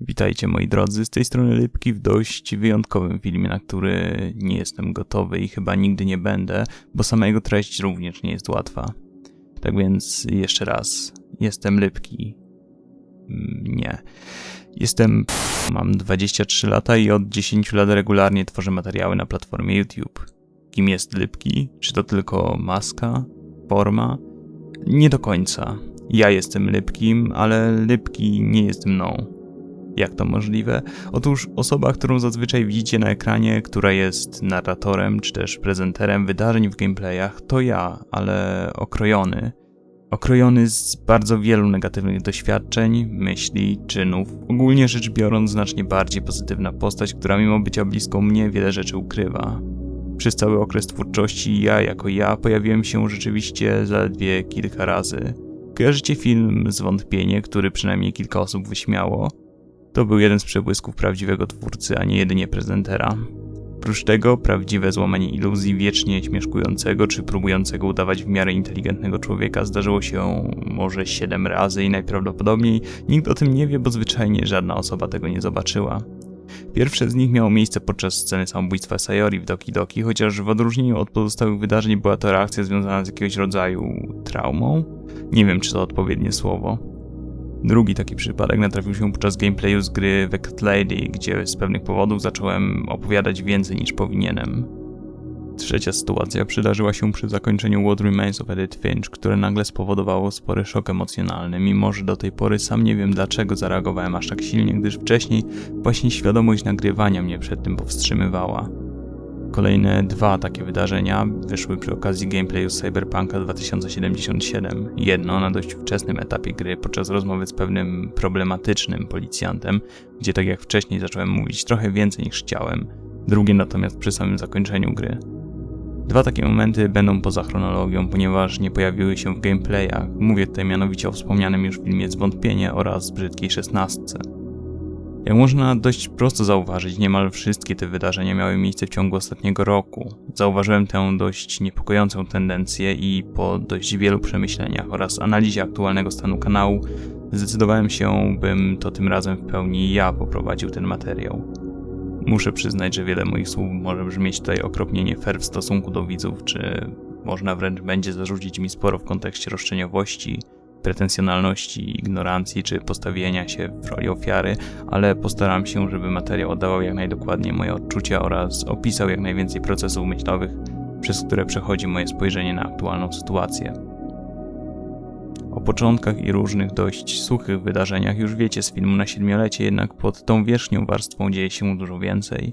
Witajcie moi drodzy, z tej strony Lipki w dość wyjątkowym filmie, na który nie jestem gotowy i chyba nigdy nie będę, bo sama jego treść również nie jest łatwa. Tak więc jeszcze raz, jestem Lipki. Mm, Nie. Jestem... Mam 23 lata i od 10 lat regularnie tworzę materiały na platformie YouTube. Kim jest Lipki? Czy to tylko maska? Forma? Nie do końca. Ja jestem Lipkim, ale Lipki nie jest mną. Jak to możliwe? Otóż osoba, którą zazwyczaj widzicie na ekranie, która jest narratorem czy też prezenterem wydarzeń w gameplayach, to ja, ale okrojony. Okrojony z bardzo wielu negatywnych doświadczeń, myśli, czynów. Ogólnie rzecz biorąc, znacznie bardziej pozytywna postać, która mimo bycia bliską mnie wiele rzeczy ukrywa. Przez cały okres twórczości ja jako ja pojawiłem się rzeczywiście zaledwie kilka razy. Kojarzycie film Zwątpienie, który przynajmniej kilka osób wyśmiało? To był jeden z przebłysków prawdziwego twórcy, a nie jedynie prezentera. Oprócz tego, prawdziwe złamanie iluzji wiecznie śmieszkującego czy próbującego udawać w miarę inteligentnego człowieka zdarzyło się może 7 razy i najprawdopodobniej nikt o tym nie wie, bo zwyczajnie żadna osoba tego nie zobaczyła. Pierwsze z nich miało miejsce podczas sceny samobójstwa Sayori w Doki Doki, chociaż w odróżnieniu od pozostałych wydarzeń była to reakcja związana z jakiegoś rodzaju traumą. Nie wiem, czy to odpowiednie słowo. Drugi taki przypadek natrafił się podczas gameplayu z gry The Cat Lady, gdzie z pewnych powodów zacząłem opowiadać więcej niż powinienem. Trzecia sytuacja przydarzyła się przy zakończeniu What Remains of Edith Finch, które nagle spowodowało spory szok emocjonalny, mimo że do tej pory sam nie wiem dlaczego zareagowałem aż tak silnie, gdyż wcześniej właśnie świadomość nagrywania mnie przed tym powstrzymywała. Kolejne dwa takie wydarzenia wyszły przy okazji gameplayu Cyberpunka 2077. Jedno na dość wczesnym etapie gry podczas rozmowy z pewnym problematycznym policjantem, gdzie tak jak wcześniej zacząłem mówić trochę więcej niż chciałem. Drugie natomiast przy samym zakończeniu gry. Dwa takie momenty będą poza chronologią, ponieważ nie pojawiły się w gameplayach. Mówię tutaj mianowicie o wspomnianym już filmie Zwątpienie oraz Brzydkiej Szesnastce. Jak można dość prosto zauważyć, niemal wszystkie te wydarzenia miały miejsce w ciągu ostatniego roku. Zauważyłem tę dość niepokojącą tendencję i po dość wielu przemyśleniach oraz analizie aktualnego stanu kanału zdecydowałem się, bym to tym razem w pełni ja poprowadził ten materiał. Muszę przyznać, że wiele moich słów może brzmieć tutaj okropnie nie fair w stosunku do widzów, czy można wręcz będzie zarzucić mi sporo w kontekście roszczeniowości, pretensjonalności, ignorancji czy postawienia się w roli ofiary, ale postaram się, żeby materiał oddawał jak najdokładniej moje odczucia oraz opisał jak najwięcej procesów myślowych, przez które przechodzi moje spojrzenie na aktualną sytuację. O początkach i różnych dość suchych wydarzeniach już wiecie z filmu na siedmiolecie, jednak pod tą wierzchnią warstwą dzieje się dużo więcej.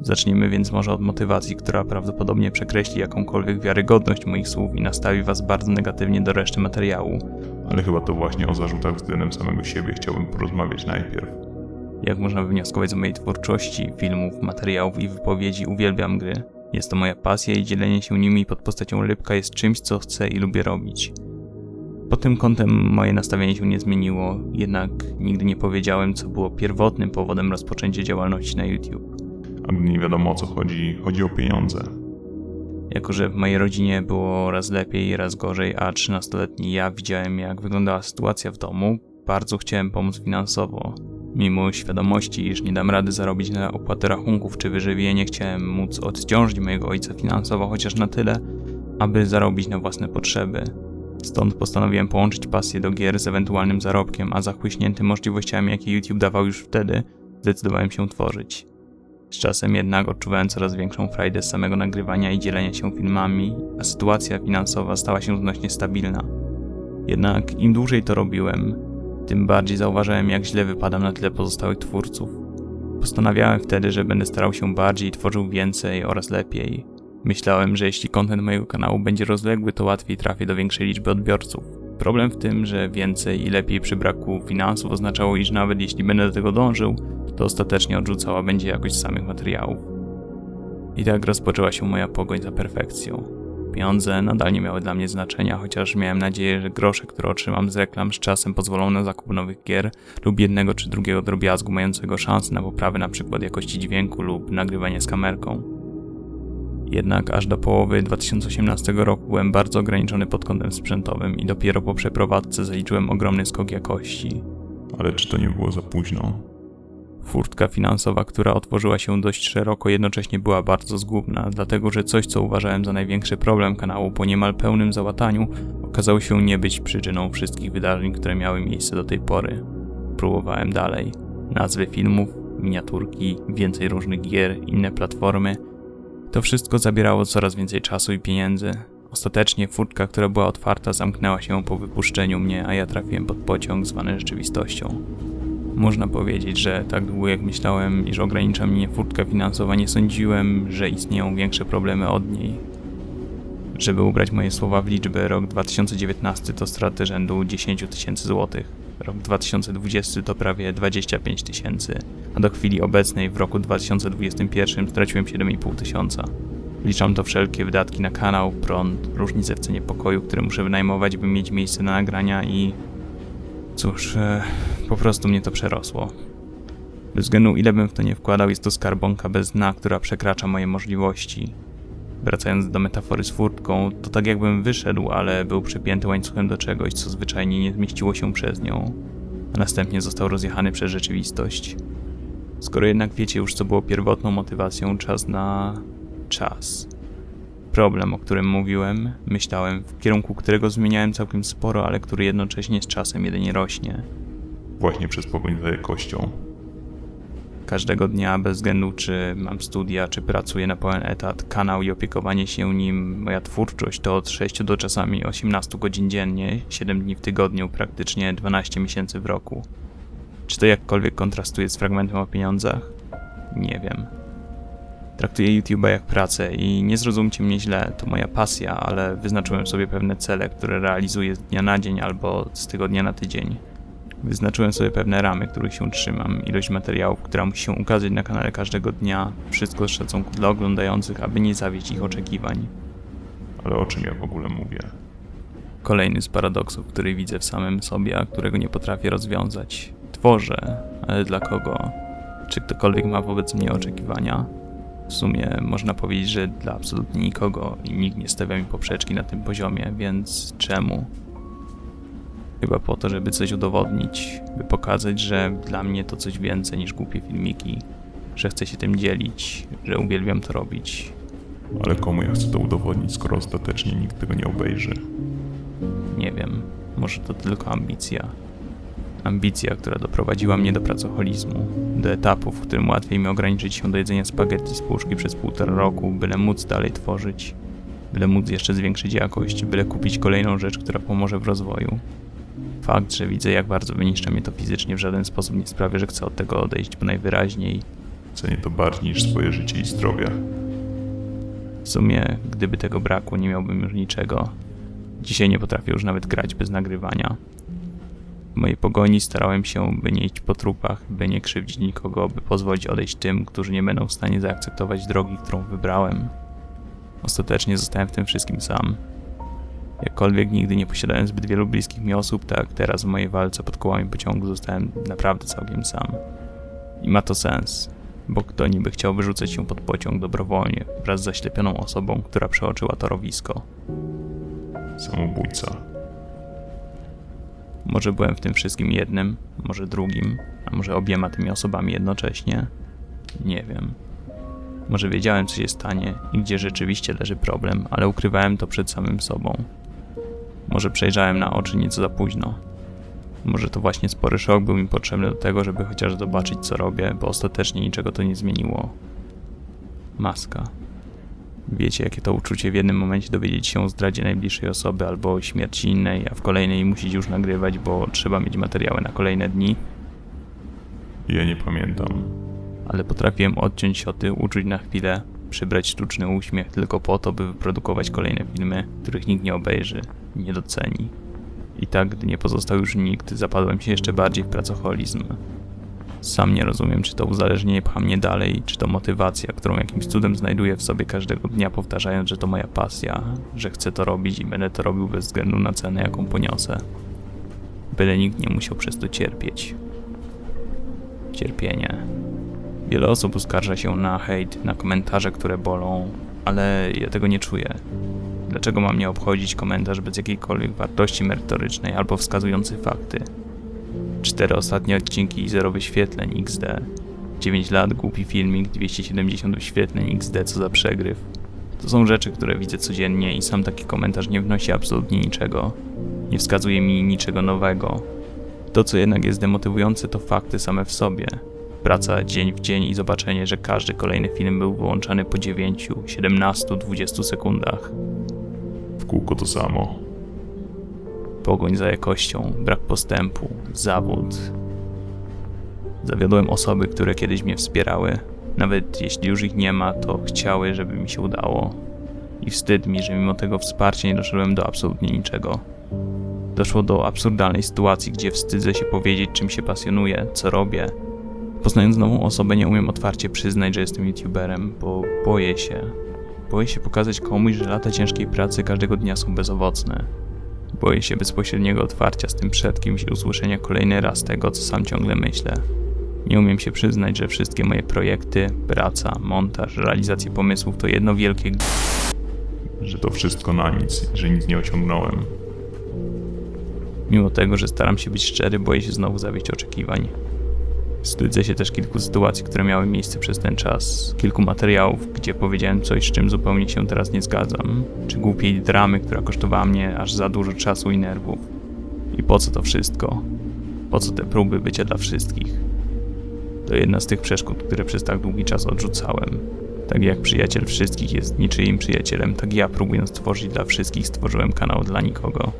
Zaczniemy więc może od motywacji, która prawdopodobnie przekreśli jakąkolwiek wiarygodność moich słów i nastawi was bardzo negatywnie do reszty materiału. Ale chyba to właśnie o zarzutach względem samego siebie chciałbym porozmawiać najpierw. Jak można wywnioskować z mojej twórczości, filmów, materiałów i wypowiedzi, uwielbiam gry. Jest to moja pasja i dzielenie się nimi pod postacią Rybka jest czymś, co chcę i lubię robić. Pod tym kątem moje nastawienie się nie zmieniło, jednak nigdy nie powiedziałem, co było pierwotnym powodem rozpoczęcia działalności na YouTube. A gdy nie wiadomo o co chodzi, chodzi o pieniądze. Jako, że w mojej rodzinie było raz lepiej, raz gorzej, a 13-letni ja widziałem, jak wyglądała sytuacja w domu, bardzo chciałem pomóc finansowo. Mimo świadomości, iż nie dam rady zarobić na opłatę rachunków czy wyżywienie, chciałem móc odciążyć mojego ojca finansowo chociaż na tyle, aby zarobić na własne potrzeby. Stąd postanowiłem połączyć pasję do gier z ewentualnym zarobkiem, a zachłyśnięty możliwościami, jakie YouTube dawał już wtedy, zdecydowałem się tworzyć. Z czasem jednak odczuwałem coraz większą frajdę z samego nagrywania i dzielenia się filmami, a sytuacja finansowa stała się znośnie stabilna. Jednak im dłużej to robiłem, tym bardziej zauważałem, jak źle wypadam na tle pozostałych twórców. Postanawiałem wtedy, że będę starał się bardziej, tworzył więcej oraz lepiej. Myślałem, że jeśli kontent mojego kanału będzie rozległy, to łatwiej trafię do większej liczby odbiorców. Problem w tym, że więcej i lepiej przy braku finansów oznaczało, iż nawet jeśli będę do tego dążył, to ostatecznie odrzucała będzie jakość samych materiałów. I tak rozpoczęła się moja pogoń za perfekcją. Pieniądze nadal nie miały dla mnie znaczenia, chociaż miałem nadzieję, że grosze, które otrzymam z reklam z czasem pozwolą na zakup nowych gier lub jednego czy drugiego drobiazgu mającego szansę na poprawę np. jakości dźwięku lub nagrywanie z kamerką. Jednak aż do połowy 2018 roku byłem bardzo ograniczony pod kątem sprzętowym i dopiero po przeprowadzce zaliczyłem ogromny skok jakości. Ale czy to nie było za późno? Furtka finansowa, która otworzyła się dość szeroko, jednocześnie była bardzo zgubna, dlatego że coś, co uważałem za największy problem kanału po niemal pełnym załataniu, okazało się nie być przyczyną wszystkich wydarzeń, które miały miejsce do tej pory. Próbowałem dalej. Nazwy filmów, miniaturki, więcej różnych gier, inne platformy. To wszystko zabierało coraz więcej czasu i pieniędzy. Ostatecznie furtka, która była otwarta, zamknęła się po wypuszczeniu mnie, a ja trafiłem pod pociąg zwany rzeczywistością. Można powiedzieć, że tak długo jak myślałem, iż ogranicza mnie furtka finansowa, nie sądziłem, że istnieją większe problemy od niej. Żeby ubrać moje słowa w liczby, rok 2019 to straty rzędu 10 tysięcy złotych, rok 2020 to prawie 25 tysięcy, a do chwili obecnej w roku 2021 straciłem 7,5 tysiąca. Wliczam to wszelkie wydatki na kanał, prąd, różnice w cenie pokoju, który muszę wynajmować, by mieć miejsce na nagrania i... Cóż, e, po prostu mnie to przerosło. Bez względu ile bym w to nie wkładał, jest to skarbonka bez dna, która przekracza moje możliwości. Wracając do metafory z furtką, to tak jakbym wyszedł, ale był przypięty łańcuchem do czegoś, co zwyczajnie nie zmieściło się przez nią, a następnie został rozjechany przez rzeczywistość. Skoro jednak wiecie już, co było pierwotną motywacją, czas na czas. Problem, o którym mówiłem, myślałem, w kierunku którego zmieniałem całkiem sporo, ale który jednocześnie z czasem jedynie rośnie. Właśnie przez pogoń za jakością. Każdego dnia, bez względu czy mam studia, czy pracuję na pełen etat, kanał i opiekowanie się nim, moja twórczość to od 6 do czasami 18 godzin dziennie, 7 dni w tygodniu, praktycznie 12 miesięcy w roku. Czy to jakkolwiek kontrastuje z fragmentem o pieniądzach? Nie wiem. Traktuję YouTube'a jak pracę i nie zrozumcie mnie źle, to moja pasja, ale wyznaczyłem sobie pewne cele, które realizuję z dnia na dzień albo z tygodnia na tydzień. Wyznaczyłem sobie pewne ramy, których się trzymam, ilość materiałów, która musi się ukazać na kanale każdego dnia, wszystko z szacunku dla oglądających, aby nie zawieść ich oczekiwań. Ale o czym ja w ogóle mówię? Kolejny z paradoksów, który widzę w samym sobie, a którego nie potrafię rozwiązać. Tworzę, ale dla kogo? Czy ktokolwiek ma wobec mnie oczekiwania? W sumie można powiedzieć, że dla absolutnie nikogo i nikt nie stawia mi poprzeczki na tym poziomie, więc czemu? Chyba po to, żeby coś udowodnić, by pokazać, że dla mnie to coś więcej niż głupie filmiki, że chcę się tym dzielić, że uwielbiam to robić. Ale komu ja chcę to udowodnić, skoro ostatecznie nikt tego nie obejrzy? Nie wiem, może to tylko ambicja. Ambicja, która doprowadziła mnie do pracoholizmu, do etapu, w którym łatwiej mi ograniczyć się do jedzenia spaghetti z puszki przez półtora roku, byle móc dalej tworzyć, byle móc jeszcze zwiększyć jakość, byle kupić kolejną rzecz, która pomoże w rozwoju. Fakt, że widzę, jak bardzo wyniszcza mnie to fizycznie, w żaden sposób nie sprawia, że chcę od tego odejść, bo najwyraźniej Cenię to bardziej niż swoje życie i zdrowie. W sumie, gdyby tego brakło, nie miałbym już niczego. Dzisiaj nie potrafię już nawet grać bez nagrywania. Mojej pogoni starałem się, by nie iść po trupach, by nie krzywdzić nikogo, by pozwolić odejść tym, którzy nie będą w stanie zaakceptować drogi, którą wybrałem. Ostatecznie zostałem w tym wszystkim sam. Jakkolwiek nigdy nie posiadałem zbyt wielu bliskich mi osób, tak teraz w mojej walce pod kołami pociągu zostałem naprawdę całkiem sam. I ma to sens, bo kto niby chciał wyrzucać się pod pociąg dobrowolnie wraz z zaślepioną osobą, która przeoczyła torowisko. Samobójca. Może byłem w tym wszystkim jednym, może drugim, a może obiema tymi osobami jednocześnie? Nie wiem. Może wiedziałem, co się stanie i gdzie rzeczywiście leży problem, ale ukrywałem to przed samym sobą. Może przejrzałem na oczy nieco za późno. Może to właśnie spory szok był mi potrzebny do tego, żeby chociaż zobaczyć, co robię, bo ostatecznie niczego to nie zmieniło. Maska. Wiecie, jakie to uczucie w jednym momencie dowiedzieć się o zdradzie najbliższej osoby albo o śmierci innej, a w kolejnej musieć już nagrywać, bo trzeba mieć materiały na kolejne dni, Ja nie pamiętam. ale potrafiłem odciąć sioty, uczuć na chwilę, przybrać sztuczny uśmiech tylko po to, by wyprodukować kolejne filmy, których nikt nie obejrzy, nie doceni. I tak, gdy nie pozostał już nikt, zapadłem się jeszcze bardziej w pracoholizm. Sam nie rozumiem, czy to uzależnienie pcha mnie dalej, czy to motywacja, którą jakimś cudem znajduję w sobie każdego dnia, powtarzając, że to moja pasja, że chcę to robić i będę to robił bez względu na cenę, jaką poniosę. Byle nikt nie musiał przez to cierpieć. Cierpienie. Wiele osób uskarża się na hejt, na komentarze, które bolą, ale ja tego nie czuję. Dlaczego ma mnie obchodzić komentarz bez jakiejkolwiek wartości merytorycznej albo wskazujący fakty? Cztery ostatnie odcinki i zero wyświetleń XD. 9 lat, głupi filmik, 270 wyświetleń, XD, co za przegryw. To są rzeczy, które widzę codziennie i sam taki komentarz nie wnosi absolutnie niczego. Nie wskazuje mi niczego nowego. To, co jednak jest demotywujące, to fakty same w sobie. Praca dzień w dzień i zobaczenie, że każdy kolejny film był wyłączany po 9, 17, 20 sekundach. W kółko to samo. Pogoń za jakością, brak postępu, zawód. Zawiodłem osoby, które kiedyś mnie wspierały. Nawet jeśli już ich nie ma, to chciały, żeby mi się udało. I wstyd mi, że mimo tego wsparcia nie doszedłem do absolutnie niczego. Doszło do absurdalnej sytuacji, gdzie wstydzę się powiedzieć, czym się pasjonuję, co robię. Poznając nową osobę, nie umiem otwarcie przyznać, że jestem youtuberem, bo boję się. Boję się pokazać komuś, że lata ciężkiej pracy każdego dnia są bezowocne. Boję się bezpośredniego otwarcia z tym przed kimś i usłyszenia kolejny raz tego, co sam ciągle myślę. Nie umiem się przyznać, że wszystkie moje projekty, praca, montaż, realizację pomysłów to jedno wielkie g- Że to wszystko na nic, że nic nie osiągnąłem. Mimo tego, że staram się być szczery, boję się znowu zawieść oczekiwań. Wstydzę się też kilku sytuacji, które miały miejsce przez ten czas, kilku materiałów, gdzie powiedziałem coś, z czym zupełnie się teraz nie zgadzam, czy głupiej dramy, która kosztowała mnie aż za dużo czasu i nerwów. I po co to wszystko? Po co te próby bycia dla wszystkich? To jedna z tych przeszkód, które przez tak długi czas odrzucałem. Tak jak przyjaciel wszystkich jest niczyim przyjacielem, tak ja próbując stworzyć dla wszystkich stworzyłem kanał dla nikogo.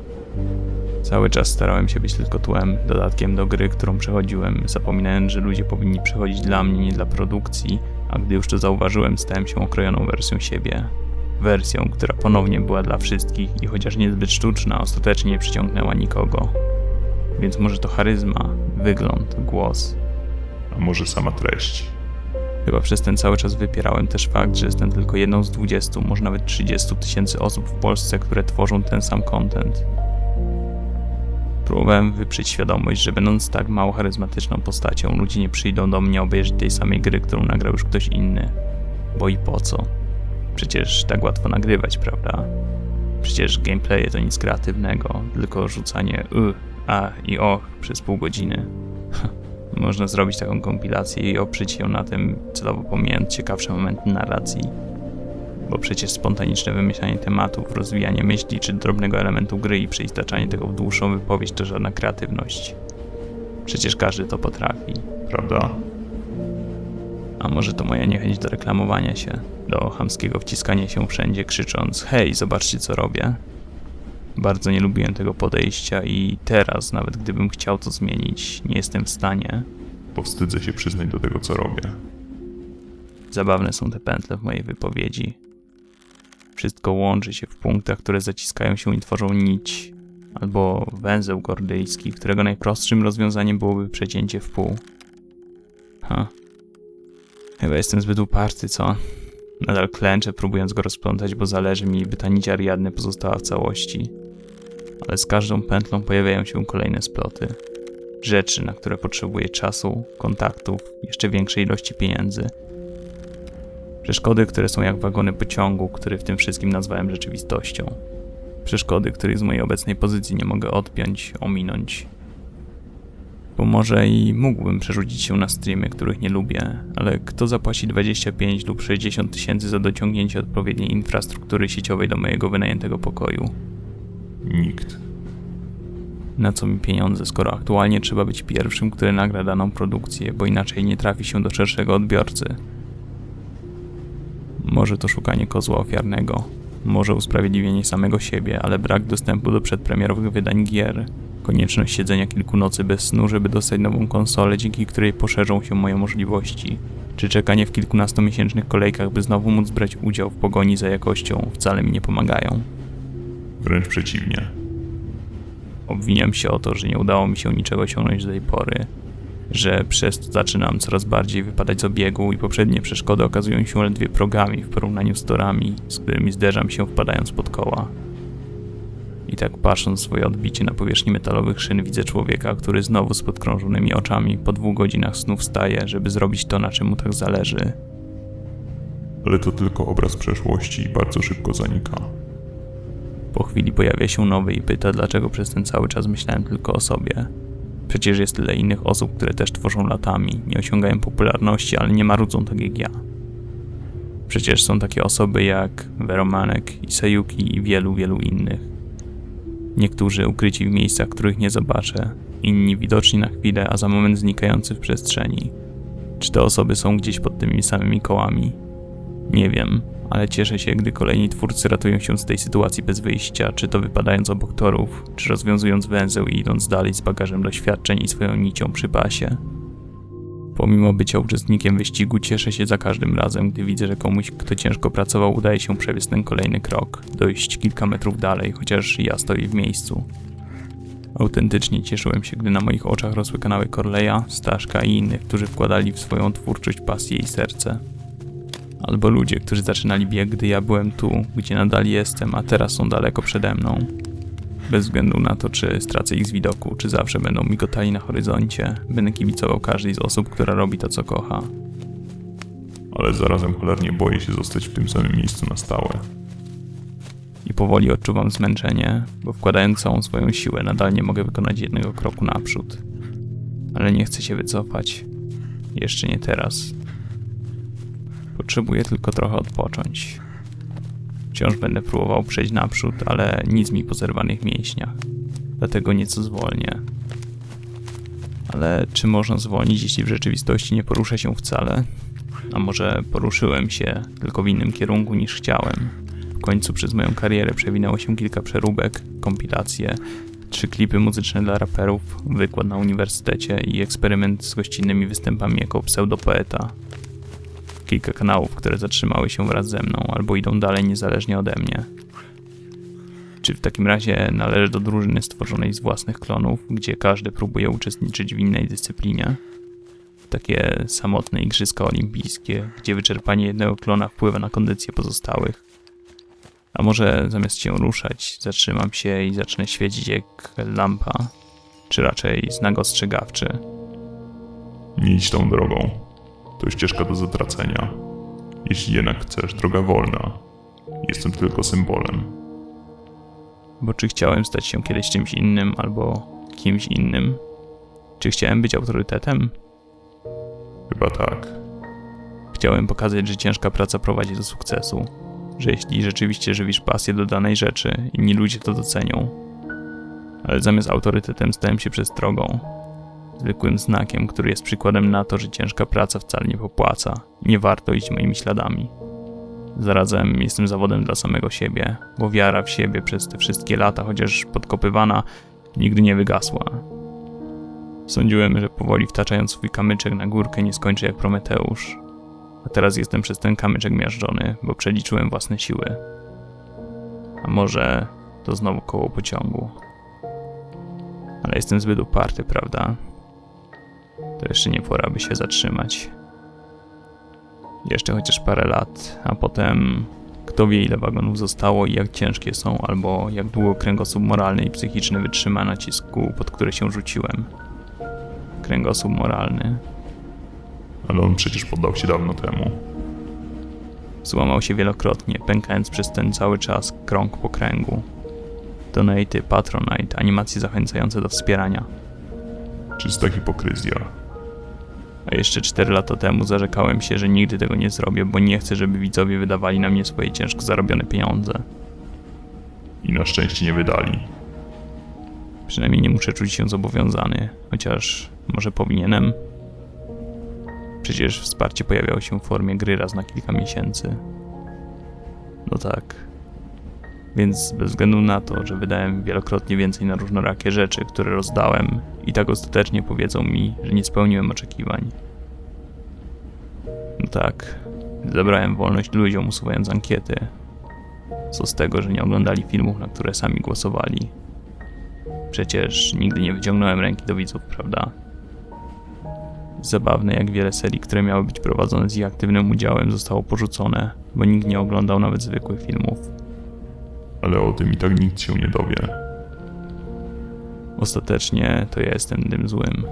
Cały czas starałem się być tylko tłem, dodatkiem do gry, którą przechodziłem, zapominając, że ludzie powinni przychodzić dla mnie, nie dla produkcji, a gdy już to zauważyłem, stałem się okrojoną wersją siebie. Wersją, która ponownie była dla wszystkich i chociaż niezbyt sztuczna, ostatecznie nie przyciągnęła nikogo. Więc może to charyzma, wygląd, głos. A może sama treść. Chyba przez ten cały czas wypierałem też fakt, że jestem tylko jedną z 20, może nawet 30 tysięcy osób w Polsce, które tworzą ten sam content. Próbowałem wyprzeć świadomość, że będąc tak mało charyzmatyczną postacią, ludzie nie przyjdą do mnie obejrzeć tej samej gry, którą nagrał już ktoś inny. Bo i po co? Przecież tak łatwo nagrywać, prawda? Przecież gameplaye to nic kreatywnego, tylko rzucanie y, a i o przez pół godziny. Można zrobić taką kompilację i oprzeć ją na tym, celowo pomijając ciekawsze momenty narracji. Bo przecież spontaniczne wymyślanie tematów, rozwijanie myśli czy drobnego elementu gry i przeistaczanie tego w dłuższą wypowiedź to żadna kreatywność. Przecież każdy to potrafi. Prawda? A może to moja niechęć do reklamowania się, do chamskiego wciskania się wszędzie krzycząc hej, zobaczcie co robię? Bardzo nie lubiłem tego podejścia i teraz, nawet gdybym chciał to zmienić, nie jestem w stanie. Powstydzę się przyznać do tego, co robię. Zabawne są te pętle w mojej wypowiedzi. Wszystko łączy się w punktach, które zaciskają się i tworzą nić, albo węzeł gordyjski, którego najprostszym rozwiązaniem byłoby przecięcie w pół. Ha. Chyba jestem zbyt uparty, co? Nadal klęczę, próbując go rozplątać, bo zależy mi, by ta nić Ariadny pozostała w całości. Ale z każdą pętlą pojawiają się kolejne sploty. Rzeczy, na które potrzebuję czasu, kontaktów, jeszcze większej ilości pieniędzy. Przeszkody, które są jak wagony pociągu, który w tym wszystkim nazwałem rzeczywistością. Przeszkody, których z mojej obecnej pozycji nie mogę odpiąć, ominąć. Bo może i mógłbym przerzucić się na streamy, których nie lubię, ale kto zapłaci 25 lub 60 tysięcy za dociągnięcie odpowiedniej infrastruktury sieciowej do mojego wynajętego pokoju? Nikt. Na co mi pieniądze, skoro aktualnie trzeba być pierwszym, który nagra daną produkcję, bo inaczej nie trafi się do szerszego odbiorcy? Może to szukanie kozła ofiarnego, może usprawiedliwienie samego siebie, ale brak dostępu do przedpremierowych wydań gier, konieczność siedzenia kilku nocy bez snu, żeby dostać nową konsolę, dzięki której poszerzą się moje możliwości, czy czekanie w kilkunastomiesięcznych kolejkach, by znowu móc brać udział w pogoni za jakością, wcale mi nie pomagają. Wręcz przeciwnie. Obwiniam się o to, że nie udało mi się niczego osiągnąć do tej pory, że przez to zaczynam coraz bardziej wypadać z obiegu i poprzednie przeszkody okazują się ledwie progami w porównaniu z torami, z którymi zderzam się wpadając pod koła. I tak patrząc swoje odbicie na powierzchni metalowych szyn widzę człowieka, który znowu z podkrążonymi oczami po dwóch godzinach snu wstaje, żeby zrobić to, na czym mu tak zależy. Ale to tylko obraz przeszłości i bardzo szybko zanika. Po chwili pojawia się nowy i pyta, dlaczego przez ten cały czas myślałem tylko o sobie. Przecież jest tyle innych osób, które też tworzą latami, nie osiągają popularności, ale nie marudzą tak jak ja. Przecież są takie osoby jak Veromanek, Isayuki i wielu, wielu innych. Niektórzy ukryci w miejscach, których nie zobaczę, inni widoczni na chwilę, a za moment znikający w przestrzeni. Czy te osoby są gdzieś pod tymi samymi kołami? Nie wiem, ale cieszę się, gdy kolejni twórcy ratują się z tej sytuacji bez wyjścia, czy to wypadając obok torów, czy rozwiązując węzeł i idąc dalej z bagażem doświadczeń i swoją nicią przy pasie. Pomimo bycia uczestnikiem wyścigu, cieszę się za każdym razem, gdy widzę, że komuś, kto ciężko pracował, udaje się przebiec ten kolejny krok, dojść kilka metrów dalej, chociaż ja stoję w miejscu. Autentycznie cieszyłem się, gdy na moich oczach rosły kanały Corleya, Staszka i innych, którzy wkładali w swoją twórczość pasję i serce. Albo ludzie, którzy zaczynali bieg, gdy ja byłem tu, gdzie nadal jestem, a teraz są daleko przede mną. Bez względu na to, czy stracę ich z widoku, czy zawsze będą migotali na horyzoncie, będę kibicował każdej z osób, która robi to, co kocha. Ale zarazem cholernie boję się zostać w tym samym miejscu na stałe. I powoli odczuwam zmęczenie, bo wkładając całą swoją siłę nadal nie mogę wykonać jednego kroku naprzód. Ale nie chcę się wycofać. Jeszcze nie teraz. Potrzebuję tylko trochę odpocząć. Wciąż będę próbował przejść naprzód, ale nic mi po zerwanych mięśniach. Dlatego nieco zwolnię. Ale czy można zwolnić, jeśli w rzeczywistości nie poruszę się wcale? A może poruszyłem się, tylko w innym kierunku niż chciałem? W końcu przez moją karierę przewinęło się kilka przeróbek, kompilacje, trzy klipy muzyczne dla raperów, wykład na uniwersytecie i eksperyment z gościnnymi występami jako pseudopoeta. Kilka kanałów, które zatrzymały się wraz ze mną albo idą dalej niezależnie ode mnie. Czy w takim razie należy do drużyny stworzonej z własnych klonów, gdzie każdy próbuje uczestniczyć w innej dyscyplinie? Takie samotne igrzyska olimpijskie, gdzie wyczerpanie jednego klona wpływa na kondycję pozostałych. A może zamiast się ruszać, zatrzymam się i zacznę świecić jak lampa, czy raczej znak ostrzegawczy. Nie idź tą drogą. To ścieżka do zatracenia. Jeśli jednak chcesz, droga wolna. Jestem tylko symbolem. Bo czy chciałem stać się kiedyś czymś innym albo kimś innym? Czy chciałem być autorytetem? Chyba tak. Chciałem pokazać, że ciężka praca prowadzi do sukcesu. Że jeśli rzeczywiście żywisz pasję do danej rzeczy, inni ludzie to docenią. Ale zamiast autorytetem stałem się przestrogą. Zwykłym znakiem, który jest przykładem na to, że ciężka praca wcale nie popłaca i nie warto iść moimi śladami. Zarazem jestem zawodem dla samego siebie, bo wiara w siebie przez te wszystkie lata, chociaż podkopywana, nigdy nie wygasła. Sądziłem, że powoli wtaczając swój kamyczek na górkę nie skończę jak Prometeusz. A teraz jestem przez ten kamyczek miażdżony, bo przeliczyłem własne siły. A może to znowu koło pociągu. Ale jestem zbyt uparty, prawda? To jeszcze nie pora, by się zatrzymać. Jeszcze chociaż parę lat, a potem kto wie ile wagonów zostało i jak ciężkie są, albo jak długo kręgosłup moralny i psychiczny wytrzyma nacisku, pod który się rzuciłem. Kręgosłup moralny. Ale on przecież poddał się dawno temu. Złamał się wielokrotnie, pękając przez ten cały czas krąg po kręgu. Donaty, Patronite, animacje zachęcające do wspierania. Czysta hipokryzja. A jeszcze 4 lata temu zarzekałem się, że nigdy tego nie zrobię, bo nie chcę, żeby widzowie wydawali na mnie swoje ciężko zarobione pieniądze. I na szczęście nie wydali. Przynajmniej nie muszę czuć się zobowiązany, chociaż może powinienem. Przecież wsparcie pojawiało się w formie gry raz na kilka miesięcy. No tak. Więc bez względu na to, że wydałem wielokrotnie więcej na różnorakie rzeczy, które rozdałem, i tak ostatecznie powiedzą mi, że nie spełniłem oczekiwań. No tak. Zabrałem wolność ludziom, usuwając ankiety. Co z tego, że nie oglądali filmów, na które sami głosowali. Przecież nigdy nie wyciągnąłem ręki do widzów, prawda? Zabawne, jak wiele serii, które miały być prowadzone z ich aktywnym udziałem, zostało porzucone, bo nikt nie oglądał nawet zwykłych filmów. Ale o tym i tak nikt się nie dowie. Ostatecznie to ja jestem tym złym.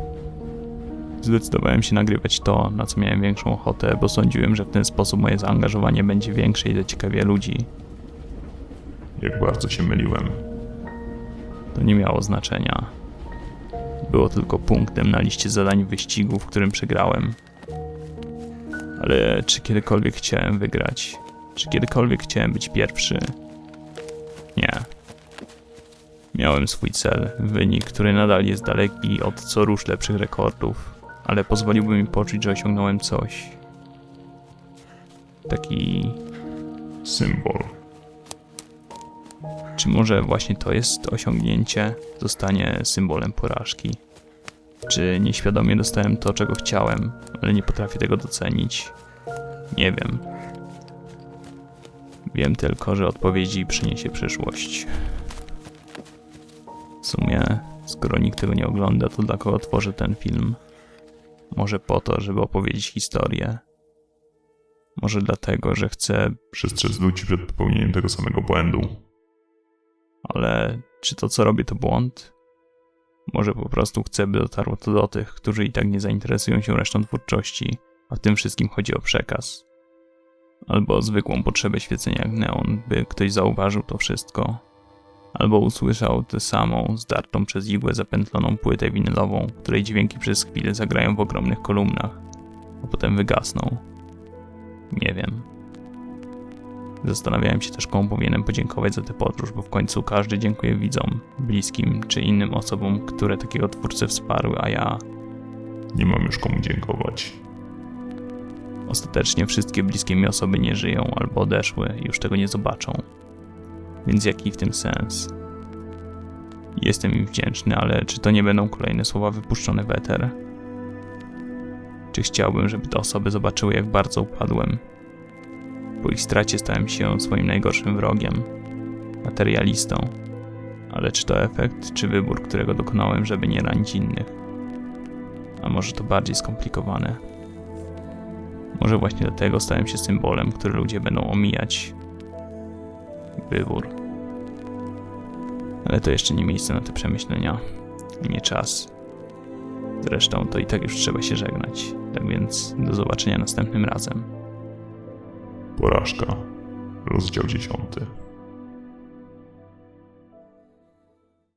Zdecydowałem się nagrywać to, na co miałem większą ochotę, bo sądziłem, że w ten sposób moje zaangażowanie będzie większe i zaciekawia ludzi. Jak bardzo się myliłem. To nie miało znaczenia. było tylko punktem na liście zadań wyścigu, w którym przegrałem. Ale czy kiedykolwiek chciałem wygrać? Czy kiedykolwiek chciałem być pierwszy? Miałem swój cel, wynik, który nadal jest daleki od co rusz lepszych rekordów, ale pozwoliłby mi poczuć, że osiągnąłem coś. Taki Symbol. Czy może właśnie to jest osiągnięcie, zostanie symbolem porażki? Czy nieświadomie dostałem to, czego chciałem, ale nie potrafię tego docenić? Nie wiem. Wiem tylko, że odpowiedzi przyniesie przyszłość. W sumie, skoro nikt tego nie ogląda, to dla kogo tworzę ten film? Może po to, żeby opowiedzieć historię? Może dlatego, że chcę Przestrzec ludzi przed popełnieniem tego samego błędu. Ale czy to, co robię, to błąd? Może po prostu chcę, by dotarło to do tych, którzy i tak nie zainteresują się resztą twórczości, a w tym wszystkim chodzi o przekaz. Albo o zwykłą potrzebę świecenia jak neon, by ktoś zauważył to wszystko. Albo usłyszał tę samą, zdartą przez igłę zapętloną płytę winylową, której dźwięki przez chwilę zagrają w ogromnych kolumnach, a potem wygasną. Nie wiem. Zastanawiałem się też, komu powinienem podziękować za tę podróż, bo w końcu każdy dziękuje widzom, bliskim czy innym osobom, które takiego twórcę wsparły, a ja Nie mam już komu dziękować. ostatecznie wszystkie bliskie mi osoby nie żyją albo odeszły już tego nie zobaczą. Więc jaki w tym sens? Jestem im wdzięczny, ale czy to nie będą kolejne słowa wypuszczone w eter? Czy chciałbym, żeby te osoby zobaczyły, jak bardzo upadłem? Po ich stracie stałem się swoim najgorszym wrogiem, materialistą. Ale czy to efekt, czy wybór, którego dokonałem, żeby nie ranić innych? A może to bardziej skomplikowane? Może właśnie dlatego stałem się symbolem, który ludzie będą omijać. Wybór. Ale to jeszcze nie miejsce na te przemyślenia. Nie czas. Zresztą to i tak już trzeba się żegnać. Tak więc do zobaczenia następnym razem. Porażka. Rozdział dziesiąty.